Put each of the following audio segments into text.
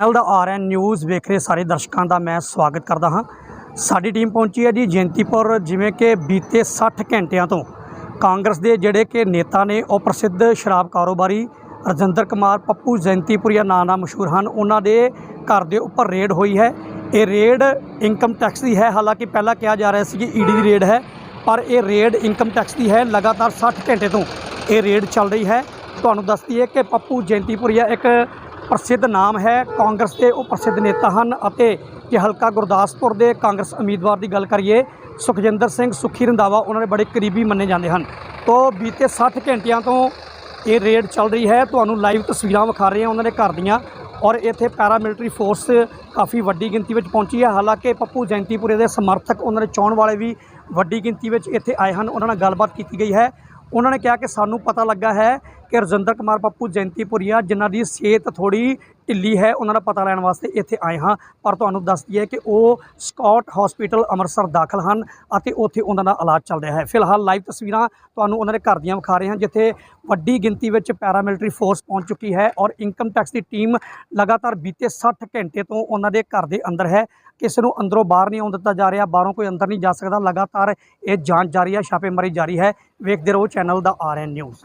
Channel ਦਾ RN news ਵੇਖ ਰਹੇ ਸਾਰੇ ਦਰਸ਼ਕਾਂ ਦਾ ਮੈਂ ਸਵਾਗਤ ਕਰਦਾ ਹਾਂ। ਸਾਡੀ ਟੀਮ ਪਹੁੰਚੀ ਹੈ ਜੀ ਜੈਂਤੀਪੁਰ ਜਿਵੇਂ ਕਿ ਬੀਤੇ 60 ਘੰਟਿਆਂ ਤੋਂ ਕਾਂਗਰਸ ਦੇ ਜਿਹੜੇ ਕਿ ਨੇਤਾ ਨੇ ਉਹ ਪ੍ਰਸਿੱਧ ਸ਼ਰਾਬ ਕਾਰੋਬਾਰੀ ਰਜਿੰਦਰ ਕੁਮਾਰ, ਪੱਪੂ ਜੈਂਤੀਪੁਰੀਆ ਨਾਂ ਨਾਲ ਮਸ਼ਹੂਰ ਹਨ, ਉਹਨਾਂ ਦੇ ਘਰ ਦੇ ਉੱਪਰ ਰੇਡ ਹੋਈ ਹੈ। ਇਹ ਰੇਡ ਇਨਕਮ ਟੈਕਸ ਦੀ ਹੈ, ਹਾਲਾਂਕਿ ਪਹਿਲਾਂ ਕਿਹਾ ਜਾ ਰਿਹਾ ਸੀ ਕਿ ਈਡੀ ਦੀ ਰੇਡ ਹੈ, ਪਰ ਇਹ ਰੇਡ ਇਨਕਮ ਟੈਕਸ ਦੀ ਹੈ, ਲਗਾਤਾਰ 60 ਘੰਟੇ ਤੋਂ ਇਹ ਰੇਡ ਚੱਲ ਰਹੀ ਹੈ। ਤੁਹਾਨੂੰ ਦੱਸਦੀ ਹੈ ਕਿ ਪੱਪੂ ਜੈਂਤੀਪੁਰੀਆ ਇੱਕ ਪ੍ਰਸਿੱਧ ਨਾਮ ਹੈ ਕਾਂਗਰਸ ਦੇ ਉਹ ਪ੍ਰਸਿੱਧ ਨੇਤਾ ਹਨ ਅਤੇ ਜੇ ਹਲਕਾ ਗੁਰਦਾਸਪੁਰ ਦੇ ਕਾਂਗਰਸ ਉਮੀਦਵਾਰ ਦੀ ਗੱਲ ਕਰੀਏ, ਸੁਖਜਿੰਦਰ ਸਿੰਘ ਸੁਖੀ ਰੰਧਾਵਾ, ਉਹਨਾਂ ਦੇ ਬੜੇ ਕਰੀਬੀ ਮੰਨੇ ਜਾਂਦੇ ਹਨ। ਤੋਂ ਬੀਤੇ 60 ਘੰਟਿਆਂ ਤੋਂ ਇਹ ਰੇਡ ਚੱਲ ਰਹੀ ਹੈ। ਤੁਹਾਨੂੰ ਲਾਈਵ ਤਸਵੀਰਾਂ ਵਿਖਾ ਰਹੇ ਹਾਂ ਉਹਨਾਂ ਦੇ ਘਰ ਦੀਆਂ ਔਰ ਇੱਥੇ ਪੈਰਾਮਿਲਟਰੀ ਫੋਰਸ ਕਾਫੀ ਵੱਡੀ ਗਿਣਤੀ ਵਿੱਚ ਪਹੁੰਚੀ ਹੈ। ਹਾਲਾਂਕਿ ਪੱਪੂ ਜੈਂਤੀਪੁਰੇ ਦੇ ਸਮਰਥਕ ਉਹਨਾਂ ਦੇ ਚਾਹਣ ਵਾਲੇ ਵੀ ਵੱਡੀ ਗਿਣਤੀ ਵਿੱਚ ਇੱਥੇ ਆਏ ਹਨ। ਉਹਨਾਂ ਨਾਲ ਗੱਲਬਾਤ ਕੀਤੀ ਗਈ ਹੈ। ਉਹਨਾਂ ਨੇ ਕਿਹਾ ਕਿ ਸਾਨੂੰ ਪਤਾ ਲੱਗਾ ਹੈ ਕਿ ਰਜਿੰਦਰ ਕੁਮਾਰ ਪੱਪੂ ਜੈਂਤੀਪੁਰੀਆ, ਜਿਨ੍ਹਾਂ ਦੀ ਸਿਹਤ ਥੋੜੀ ਢਿੱਲੀ ਹੈ, ਉਹਨਾਂ ਦਾ ਪਤਾ ਲੈਣ ਵਾਸਤੇ ਇੱਥੇ ਆਏ ਹਾਂ। ਪਰ ਤੁਹਾਨੂੰ ਦੱਸ ਦਈਏ ਕਿ ਉਹ ਸਕਾਟ ਹਸਪੀਟਲ ਅੰਮ੍ਰਿਤਸਰ ਦਾਖਲ ਹਨ ਅਤੇ ਉੱਥੇ ਉਹਨਾਂ ਦਾ ਇਲਾਜ ਚੱਲ ਰਿਹਾ ਹੈ। ਫਿਲਹਾਲ ਲਾਈਵ ਤਸਵੀਰਾਂ ਤੁਹਾਨੂੰ ਉਹਨਾਂ ਦੇ ਘਰ ਦੀਆਂ ਵਿਖਾ ਰਹੇ ਹਾਂ, ਜਿੱਥੇ ਵੱਡੀ ਗਿਣਤੀ ਵਿੱਚ ਪੈਰਾਮਿਲਟਰੀ ਫੋਰਸ ਪਹੁੰਚ ਚੁੱਕੀ ਹੈ ਔਰ ਇਨਕਮ ਟੈਕਸ ਦੀ ਟੀਮ ਲਗਾਤਾਰ ਬੀਤੇ 60 ਘੰਟੇ ਤੋਂ ਉਹਨਾਂ ਦੇ ਘਰ ਦੇ ਅੰਦਰ ਹੈ। ਕਿਸੇ ਨੂੰ ਅੰਦਰੋਂ ਬਾਹਰ ਨਹੀਂ ਆਉਣ ਦਿੱਤਾ ਜਾ ਰਿਹਾ, ਬਾਹਰੋਂ ਕੋਈ ਅੰਦਰ ਨਹੀਂ ਜਾ ਸਕਦਾ। ਲਗਾਤਾਰ ਇਹ ਜਾਂਚ ਜਾਰੀ ਹੈ, ਛਾਪੇਮਾਰੀ ਜਾਰੀ ਹੈ। ਵੇਖਦੇ ਰਹੋ, ਚੈਨਲ ਦਾ RN news.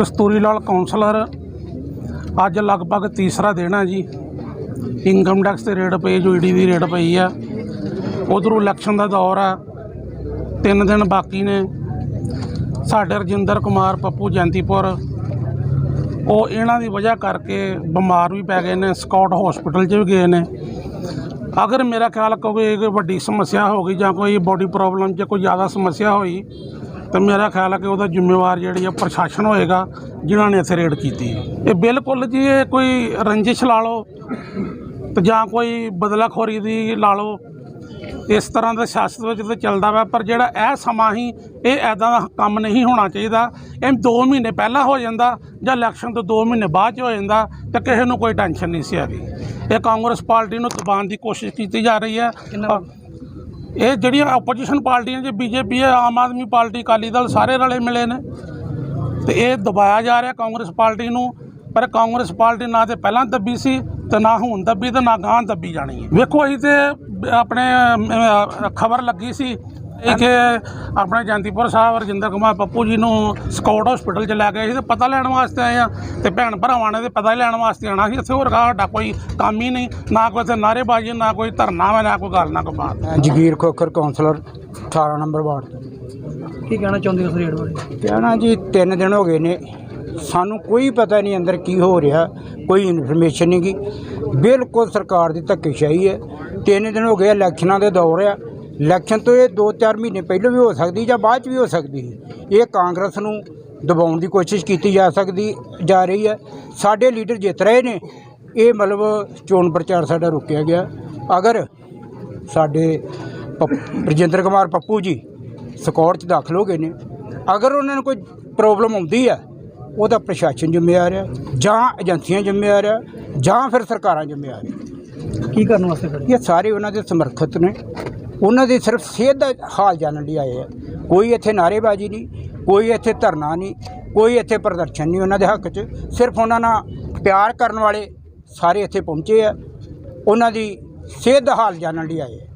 Kasturi Lal councillor ਅੱਜ ਲਗਭਗ ਤੀਸਰਾ ਦਿਨ ਆ ਜੀ। ਇਨਕਮ ਟੈਕਸ ਤੇ ਰੇਡ ਪਈ ਜੋ ਈਡੀ ਦੀ ਰੇਟ ਪਈ ਆ। ਉਧਰੋਂ ਇਲੈਕਸ਼ਨ ਦਾ ਦੌਰ ਆ। ਤਿੰਨ ਦਿਨ ਬਾਕੀ ਨੇ। ਸਾਡੇ ਰਜਿੰਦਰ ਕੁਮਾਰ, ਪੱਪੂ ਜੈਂਤੀਪੁਰ, ਉਹ ਇਹਨਾਂ ਦੀ ਵਜ੍ਹਾ ਕਰਕੇ ਬਿਮਾਰ ਵੀ ਪੈ ਗਏ ਨੇ, ਸਕਾਟ ਹਸਪੀਟਲ 'ਚ ਵੀ ਗਏ ਨੇ। ਅਗਰ ਮੇਰਾ ਖਿਆਲ ਕੋਈ ਕੋਈ ਵੱਡੀ ਸਮੱਸਿਆ ਹੋ ਗਈ ਜਾਂ ਕੋਈ ਬੋਡੀ ਪ੍ਰੋਬਲਮ 'ਚ ਕੋਈ ਜ਼ਿਆਦਾ ਸਮੱਸਿਆ ਹੋਈ ਤੇ ਮੇਰਾ ਖਿਆਲ ਹੈ ਕਿ ਉਹਦਾ ਜ਼ਿੰਮੇਵਾਰ ਜਿਹੜੀ ਆ ਪ੍ਰਸ਼ਾਸਨ ਹੋਏਗਾ, ਜਿਨ੍ਹਾਂ ਨੇ ਇੱਥੇ ਰੇਡ ਕੀਤੀ। ਇਹ ਬਿਲਕੁਲ ਜੀ ਇਹ ਕੋਈ ਰੰਜਿਸ਼ ਲਾ ਲਓ ਤੇ ਜਾਂ ਕੋਈ ਬਦਲਾਖੋਰੀ ਦੀ ਲਾ ਲਓ। ਇਸ ਤਰ੍ਹਾਂ ਦਾ ਸਿਆਸਤ ਵਿੱਚ ਤਾਂ ਚੱਲਦਾ ਵਾ, ਪਰ ਜਿਹੜਾ ਇਹ ਸਮਾਂ ਹੀ ਇਹ ਐਦਾਂ ਦਾ ਕੰਮ ਨਹੀਂ ਹੋਣਾ ਚਾਹੀਦਾ। ਇਹ 2 ਮਹੀਨੇ ਪਹਿਲਾਂ ਹੋ ਜਾਂਦਾ ਜਾਂ ਇਲੈਕਸ਼ਨ ਤੋਂ 2 ਮਹੀਨੇ ਬਾਅਦ 'ਚ ਹੋ ਜਾਂਦਾ ਤੇ ਕਿਸੇ ਨੂੰ ਕੋਈ ਟੈਨਸ਼ਨ ਨਹੀਂ ਸੀ ਹੈਗੀ। ਇਹ ਕਾਂਗਰਸ ਪਾਰਟੀ ਨੂੰ ਦਬਾਉਣ ਦੀ ਕੋਸ਼ਿਸ਼ ਕੀਤੀ ਜਾ ਰਹੀ ਹੈ। ਇਹ ਜਿਹੜੀਆਂ ਆਪੋਜੀਸ਼ਨ ਪਾਰਟੀਆਂ ਜੇ ਬੀਜੇਪੀ ਹੈ, ਆਮ ਆਦਮੀ ਪਾਰਟੀ, ਅਕਾਲੀ ਦਲ ਸਾਰੇ ਰਲੇ ਮਿਲੇ ਨੇ। ਤੇ ਇਹ ਦਬਾਇਆ ਜਾ ਰਿਹਾ ਕਾਂਗਰਸ ਪਾਰਟੀ ਨੂੰ, ਪਰ ਕਾਂਗਰਸ ਪਾਰਟੀ ਨਾ ਤੇ ਪਹਿਲਾਂ ਦੱਬੀ ਸੀ ਤੇ ਨਾ ਹੁਣ ਦੱਬੀ ਤੇ ਨਾ ਗਾਂ ਦੱਬੀ ਜਾਣੀ ਹੈ। ਵੇਖੋ, ਅਸੀਂ ਤੇ ਆਪਣੇ ਖਬਰ ਲੱਗੀ ਸੀ ਇਹ ਕਿ ਆਪਣੇ ਜੰਤੀਪੁਰ ਸਾਹਿਬ ਰਜਿੰਦਰ ਕੁਮਾਰ ਪੱਪੂ ਜੀ ਨੂੰ ਸਕਾਊਟ ਹਸਪੀਟਲ ਚ ਲੈ ਗਏ ਸੀ ਤੇ ਪਤਾ ਲੈਣ ਵਾਸਤੇ ਆਏ ਆ ਤੇ ਭੈਣ ਭਰਾਵਾਂ ਨੇ ਤੇ ਪਤਾ ਹੀ ਲੈਣ ਵਾਸਤੇ ਆਣਾ ਸੀ। ਇੱਥੇ ਹੋਰ ਸਾਡਾ ਕੋਈ ਕੰਮ ਹੀ ਨਹੀਂ ਨਾ ਕੋਈ ਇੱਥੇ ਨਾਅਰੇਬਾਜ਼ੀ ਨਾ ਕੋਈ ਧਰਨਾ ਵਾ ਨਾ ਕੋਈ ਗੱਲ ਨਾ ਕੋਈ ਬਾਤ। Jagir Khokhar councillor 18 number ward ਤੋਂ। ਕੀ ਕਹਿਣਾ ਚਾਹੁੰਦੇ ਹੋ ਇਸ ਰੇਡ ਬਾਰੇ? ਕਹਿਣਾ ਜੀ ਤਿੰਨ ਦਿਨ ਹੋ ਗਏ ਨੇ। ਸਾਨੂੰ ਕੋਈ ਪਤਾ ਨਹੀਂ ਅੰਦਰ ਕੀ ਹੋ ਰਿਹਾ ਕੋਈ ਇਨਫੋਰਮੇਸ਼ਨ ਨਹੀਂ ਗੀ। ਬਿਲਕੁਲ ਸਰਕਾਰ ਦੀ ਧੱਕੇਸ਼ਾਹੀ ਹੈ। ਤਿੰਨ ਦਿਨ ਹੋ ਗਏ ਇਲੈਕਸ਼ਨਾਂ ਦੇ ਦੌਰ ਆ। ਇਲੈਕਸ਼ਨ ਤੋਂ ਇਹ 2-4 ਮਹੀਨੇ ਪਹਿਲਾਂ ਵੀ ਹੋ ਸਕਦੀ ਜਾਂ ਬਾਅਦ ਚ ਵੀ ਹੋ ਸਕਦੀ ਹੈ ਇਹ ਕਾਂਗਰਸ ਨੂੰ ਦਬਾਉਣ ਦੀ ਕੋਸ਼ਿਸ਼ ਕੀਤੀ ਜਾ ਸਕਦੀ ਜਾ ਰਹੀ ਹੈ। ਸਾਡੇ ਲੀਡਰ ਜਿੱਤ ਰਹੇ ਨੇ। ਇਹ ਮਤਲਬ ਚੋਣ ਪ੍ਰਚਾਰ ਸਾਡਾ ਰੁਕਿਆ ਗਿਆ। ਅਗਰ ਸਾਡੇ ਰਜਿੰਦਰ ਕੁਮਾਰ ਪੱਪੂ ਜੀ ਸਕੌਟ 'ਚ ਦਾਖਲ ਹੋ ਗਏ ਨੇ ਅਗਰ ਉਹਨਾਂ ਨੂੰ ਕੋਈ ਪ੍ਰੋਬਲਮ ਆਉਂਦੀ ਹੈ ਉਹਦਾ ਪ੍ਰਸ਼ਾਸਨ ਜ਼ਿੰਮੇਵਾਰ ਹੈ ਜਾਂ ਏਜੰਸੀਆਂ ਜ਼ਿੰਮੇਵਾਰ ਹੈ ਜਾਂ ਫਿਰ ਸਰਕਾਰਾਂ ਜ਼ਿੰਮੇਵਾਰ ਹੈ ਕੀ ਕਰਨ ਵਾਸਤੇ ਇਹ ਸਾਰੇ ਉਹਨਾਂ ਦੇ ਸਮਰਥਕ ਨੇ। ਉਹਨਾਂ ਦੀ ਸਿਰਫ ਸਿਹਤ ਦਾ ਹਾਲ ਜਾਣਨ ਲਈ ਆਏ ਆ। ਕੋਈ ਇੱਥੇ ਨਾਅਰੇਬਾਜ਼ੀ ਨਹੀਂ, ਕੋਈ ਇੱਥੇ ਧਰਨਾ ਨਹੀਂ, ਕੋਈ ਇੱਥੇ ਪ੍ਰਦਰਸ਼ਨ ਨਹੀਂ ਉਹਨਾਂ ਦੇ ਹੱਕ 'ਚ। ਸਿਰਫ ਉਹਨਾਂ ਨਾਲ ਪਿਆਰ ਕਰਨ ਵਾਲੇ ਸਾਰੇ ਇੱਥੇ ਪਹੁੰਚੇ ਆ। ਉਹਨਾਂ ਦੀ ਸਿਹਤ ਦਾ ਹਾਲ ਜਾਣਨ ਲਈ ਆਏ ਆ।